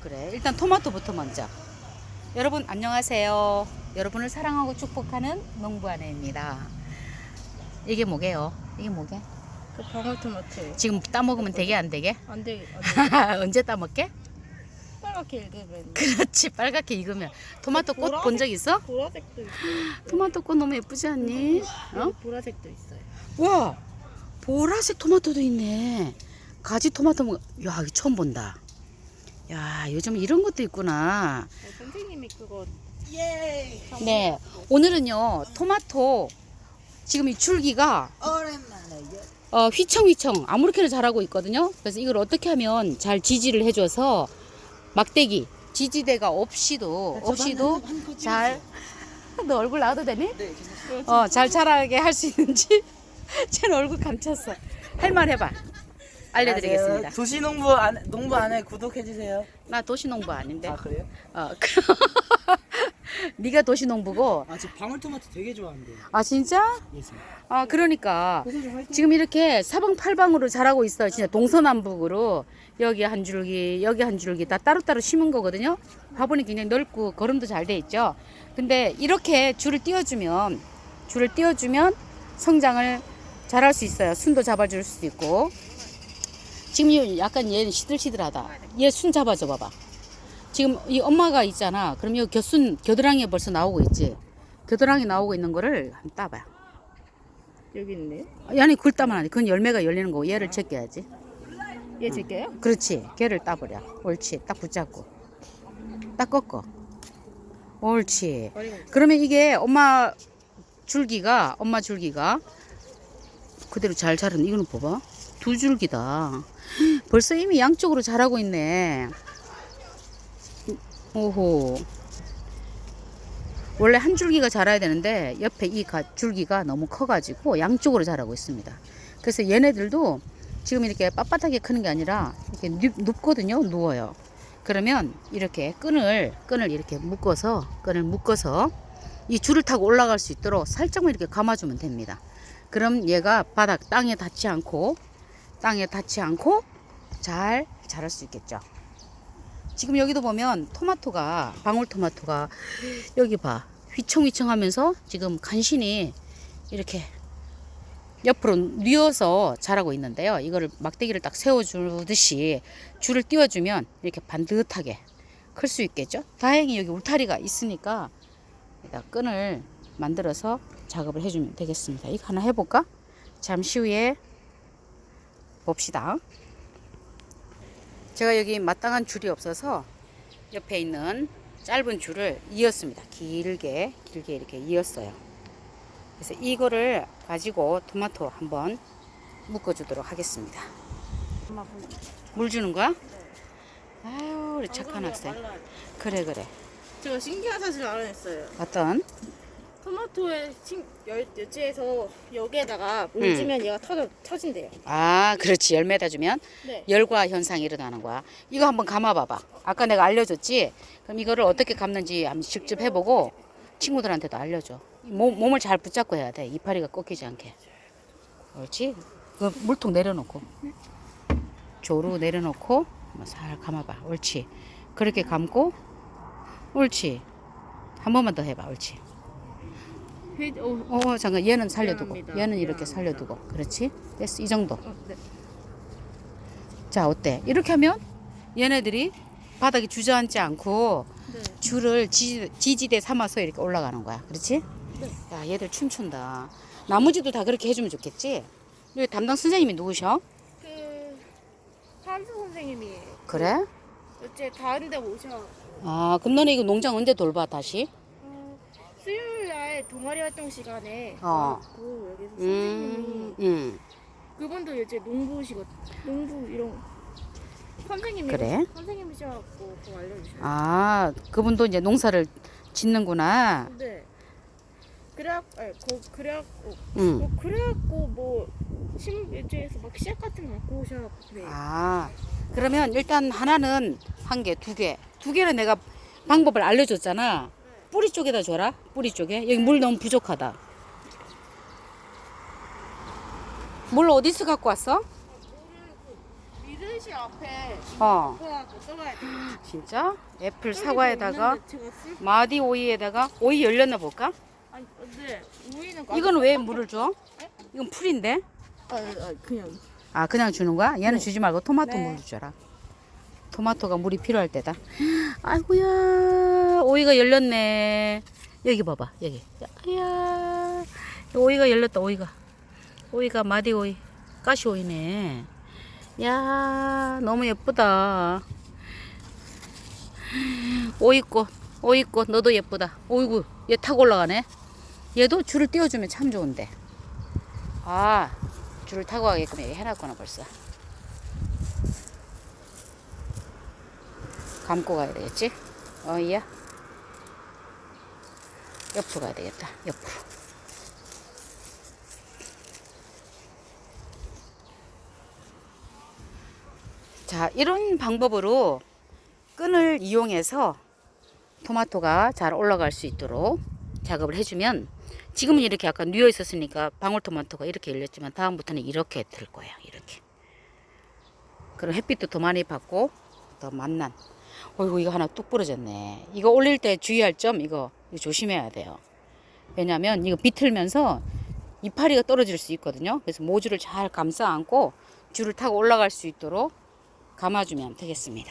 그래. 일단 토마토부터 먼저. 여러분 안녕하세요. 여러분을 사랑하고 축복하는 농부 아내입니다. 이게 뭐게요? 이게 뭐게? 그 방울토마토 지금 따 먹으면 되게 안 되게? 안 돼, 안 돼. 언제 따 먹게? 빨갛게 읽으면 그렇지. 빨갛게 익으면. 토마토 꽃 본 적 있어? 보라색도 있어요. 토마토 꽃 너무 예쁘지 않니? 어? 보라색도 있어요. 와 보라색 토마토도 있네 가지 토마토 먹- 야 이거 처음 본다 야 요즘 이런 것도 있구나 네, 선생님이 그거 예. 네 오늘은요 토마토 지금 이 줄기가 오랜만에 어, 휘청휘청 아무렇게나 자라고 있거든요 그래서 이걸 어떻게 하면 잘 지지를 해줘서 막대기 지지대가 없이도 없이도 잘 너 얼굴 나와도 되니? 네, 어, 잘 자라게 할 수 있는지 쟤는 얼굴 감췄어. 할 말 해봐. 알려드리겠습니다. 도시 농부 안 농부 안에 구독해 주세요. 나 도시농부 아닌데. 아 그래요? 어, 네가 도시농부고. 아 저 방울토마토 되게 좋아하는데. 아 진짜? 예스. 아 그러니까. 지금 이렇게 사방팔방으로 자라고 있어요. 진짜 동서남북으로 여기 한 줄기, 여기 한 줄기 다 따로따로 심은 거거든요. 화분이 굉장히 넓고 거름도 잘 돼 있죠. 근데 이렇게 줄을 띄워주면 줄을 띄워주면 성장을 잘할 수 있어요. 순도 잡아줄 수도 있고. 지금 이 약간 얘는 시들시들하다. 얘 순 잡아줘 봐봐. 지금 이 엄마가 있잖아. 그럼 이 겨순 겨드랑이에 벌써 나오고 있지. 겨드랑이 나오고 있는 거를 한번 따봐. 여기 있네. 아니 굴 따면 안 돼. 그건 열매가 열리는 거고 얘를 제껴야지. 얘 제게요? 그렇지. 걔를 따버려. 옳지. 딱 붙잡고. 딱 꺾어. 옳지. 그러면 이게 엄마 줄기가 엄마 줄기가 그대로 잘 자른 이거는 봐봐. 두 줄기다. 벌써 이미 양쪽으로 자라고 있네. 오호. 원래 한 줄기가 자라야 되는데 옆에 이 가- 줄기가 너무 커가지고 양쪽으로 자라고 있습니다. 그래서 얘네들도 지금 이렇게 빳빳하게 크는 게 아니라 이렇게 눕, 눕거든요. 누워요. 그러면 이렇게 끈을 끈을 이렇게 묶어서 끈을 묶어서 이 줄을 타고 올라갈 수 있도록 살짝만 이렇게 감아주면 됩니다. 그럼 얘가 바닥 땅에 닿지 않고 땅에 닿지 않고 잘 자랄 수 있겠죠. 지금 여기도 보면 토마토가 방울토마토가 여기 봐 휘청휘청하면서 지금 간신히 이렇게 옆으로 뉘어서 자라고 있는데요. 이거를 막대기를 딱 세워주듯이 줄을 띄워주면 이렇게 반듯하게 클 수 있겠죠. 다행히 여기 울타리가 있으니까 끈을 만들어서 작업을 해주면 되겠습니다. 이거 하나 해볼까? 잠시 후에 봅시다. 제가 여기 마땅한 줄이 없어서 옆에 있는 짧은 줄을 이었습니다. 길게 길게 이렇게 이었어요. 그래서 이거를 가지고 토마토 한번 묶어 주도록 하겠습니다. 엄마 보물 주는 거야? 아유 우리 착한 학생. 그래 그래. 제가 신기한 사실 알아냈어요. 어떤? 토마토의 신, 열, 여지에서 여기에다가 물 음. 주면 얘가 터져, 터진대요. 아 그렇지 열매다 주면 네. 열과 현상이 일어나는 거야. 이거 한번 감아봐봐. 아까 내가 알려줬지. 그럼 이거를 어떻게 감는지 한번 직접 해보고 친구들한테도 알려줘. 몸, 몸을 잘 붙잡고 해야 돼. 이파리가 꺾이지 않게. 그렇지. 그 물통 내려놓고 조루 내려놓고 살 감아봐. 옳지. 그렇게 감고 옳지. 한 번만 더 해봐. 옳지. 회, 어, 어 잠깐 얘는 살려두고 미안합니다. 얘는 이렇게 미안합니다. 살려두고 그렇지. 됐어. 이 정도. 어, 네. 자 어때? 이렇게 하면 얘네들이 바닥에 주저앉지 않고 네. 줄을 지, 지지대 삼아서 이렇게 올라가는 거야. 그렇지? 네. 야 얘들 춤춘다. 나머지도 다 그렇게 해주면 좋겠지? 여기 담당 선생님이 누구셔? 그 한수 선생님이 그래? 어째 다른 데 오셔. 아 그럼 너네 이거 농장 언제 돌봐 다시? 어, 수요일 날 동아리 활동 시간에 어. 와갖고 여기서 음, 선생님이 음. 그분도 이제 농부시거 농부 이런 선생님이 그래? 선생님이셔갖고 그거 알려주셔요. 아 그분도 이제 농사를 짓는구나. 네. 그래갖 아니, 거, 그래갖고 응. 뭐 그래갖고 뭐심 일주에서 막 씨앗 같은 거 갖고 오셔갖고 그래. 아 그러면 일단 하나는 한 개, 두 개, 두 개는 내가 방법을 알려줬잖아. 뿌리 쪽에다 줘라. 뿌리 쪽에 여기 물 너무 부족하다. 물 어디서 갖고 왔어? 미르시 앞에 어. 그래갖고 써봐야 돼. 진짜? 애플 사과에다가. 마디 오이에다가 오이 열렸나 볼까? 아니 근데 우유는 이건 왜 물을 줘? 이건 풀인데? 아, 아 그냥. 아 그냥 주는 거야? 얘는 주지 말고 토마토 네. 물 줘라. 토마토가 물이 필요할 때다. 아이고야 오이가 열렸네. 여기 봐봐 여기. 아야 오이가 열렸다 오이가. 오이가 마디 오이 가시 오이네. 야 너무 예쁘다. 오이꽃 오이꽃 너도 예쁘다. 오이구 얘 타고 올라가네. 얘도 줄을 띄워주면 참 좋은데. 아 줄을 타고 가게끔 해놨구나 벌써. 감고 가야 되겠지? 어이야. 옆으로 가야 되겠다. 옆으로. 자, 이런 방법으로 끈을 이용해서 토마토가 잘 올라갈 수 있도록 작업을 해주면 지금은 이렇게 약간 누워 있었으니까 방울토마토가 이렇게 열렸지만 다음부터는 이렇게 될 거예요. 이렇게. 그럼 햇빛도 더 많이 받고 더 만난. 어이구 이거 하나 뚝 부러졌네. 이거 올릴 때 주의할 점 이거, 이거 조심해야 돼요. 왜냐면 이거 비틀면서 이파리가 떨어질 수 있거든요. 그래서 모주를 잘 감싸 안고 줄을 타고 올라갈 수 있도록 감아주면 되겠습니다.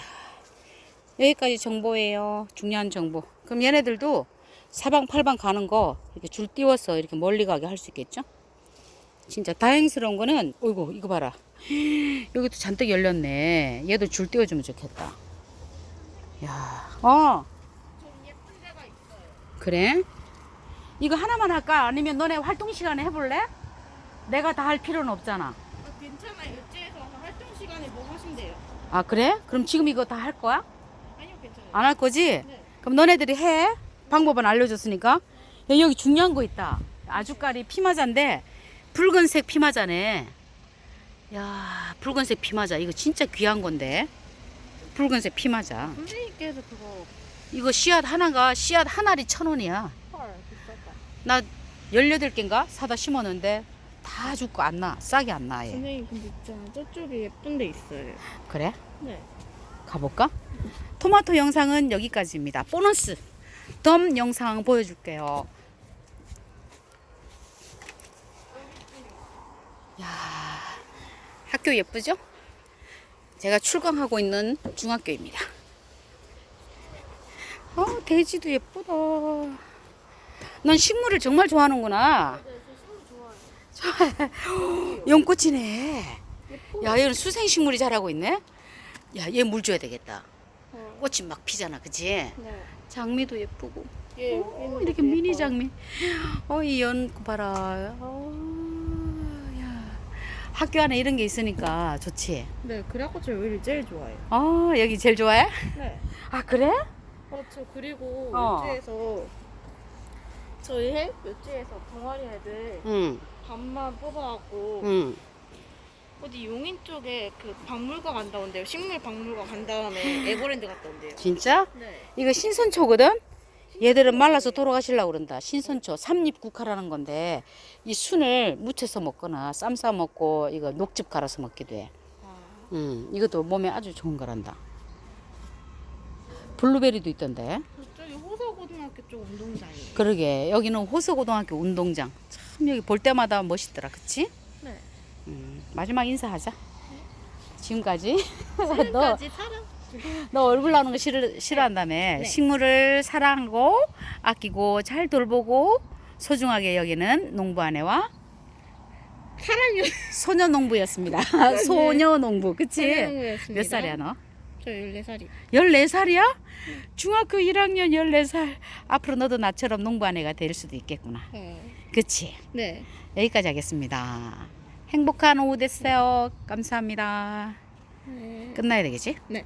여기까지 정보예요. 중요한 정보. 그럼 얘네들도 사방팔방 가는 거 이렇게 줄 띄워서 이렇게 멀리 가게 할 수 있겠죠? 진짜 다행스러운 거는, 어이구, 이거 봐라. 여기도 잔뜩 열렸네. 얘도 줄 띄워주면 좋겠다. 야, 어, 좀 예쁜 데가 있어요. 그래? 이거 하나만 할까? 아니면 너네 활동 시간에 해볼래? 내가 다 할 필요는 없잖아. 아 괜찮아요. 육지에서 활동 시간에 뭐 하신대요? 아, 그래? 그럼 지금 이거 다 할 거야? 아니요 괜찮아요. 안 할 거지? 네. 그럼 너네들이 해. 방법은 알려줬으니까. 야, 여기 중요한 거 있다. 아주까리 피마자인데 붉은색 피마자네. 야, 붉은색 피마자. 이거 진짜 귀한 건데. 붉은색 피마자. 선생님께서 그거 이거 씨앗 하나가 씨앗 한 알이 천 원이야. 헐 비싸다. 나 18개인가 사다 심었는데 다 죽고 안 나. 싹이 안 나. 얘. 선생님 근데 있잖아 저쪽에 예쁜 데 있어요. 그래? 네. 가볼까? 토마토 영상은 여기까지입니다. 보너스 덤 영상 보여줄게요. 야, 학교 예쁘죠? 제가 출강하고 있는 중학교입니다. 어, 돼지도 예쁘다. 넌 식물을 정말 좋아하는구나. 연꽃이네. 야, 얘는 수생식물이 자라고 있네. 야, 얘 물 줘야 되겠다. 어. 꽃이 막 피잖아, 그치? 네. 장미도 예쁘고. 예, 오, 이렇게 미니. 장미. 어, 이 연꽃 봐라. 어, 야. 학교 안에 이런 게 있으니까 좋지. 네, 그래갖고 저 여기를 제일 좋아해요. 어, 여기 제일 좋아해? 네. 아, 그래? 어, 저 그리고 어. 요지에서 저희 해 요지에서 동아리 애들 응, 밥만 뽑아갖고 응. 어디 용인 쪽에 그 박물관 간다 온대요. 식물 박물관 간 다음에 에버랜드 갔다 온대요. 진짜? 네. 이거 신선초거든? 얘들은 말라서 돌아가시려고 그런다. 신선초, 삼립국화라는 건데, 이 순을 무쳐서 먹거나, 쌈 싸 먹고, 이거 녹즙 갈아서 먹기도 해. 아, 음, 이것도 몸에 아주 좋은 거란다. 블루베리도 있던데. 저쪽이 호서고등학교 쪽 운동장이에요. 그러게 여기는 호서고등학교 운동장. 참 여기 볼 때마다 멋있더라, 그치? 네. 음, 마지막 인사하자. 지금까지 너, 지금까지 사람 너 얼굴 나오는 거 싫어, 싫어한다며. 네. 식물을 사랑하고 아끼고 잘 돌보고 소중하게 여기는 농부 아내와 사랑이 소녀 농부였습니다. 소녀 농부, 그치? 몇 살이야 너? 저 14살이. 14살이야? 중학교 1학년 14살. 앞으로 너도 나처럼 농부 아내가 될 수도 있겠구나. 네. 그치? 네. 여기까지 하겠습니다. 행복한 오후 됐어요. 감사합니다. 네. 끝나야 되겠지? 네.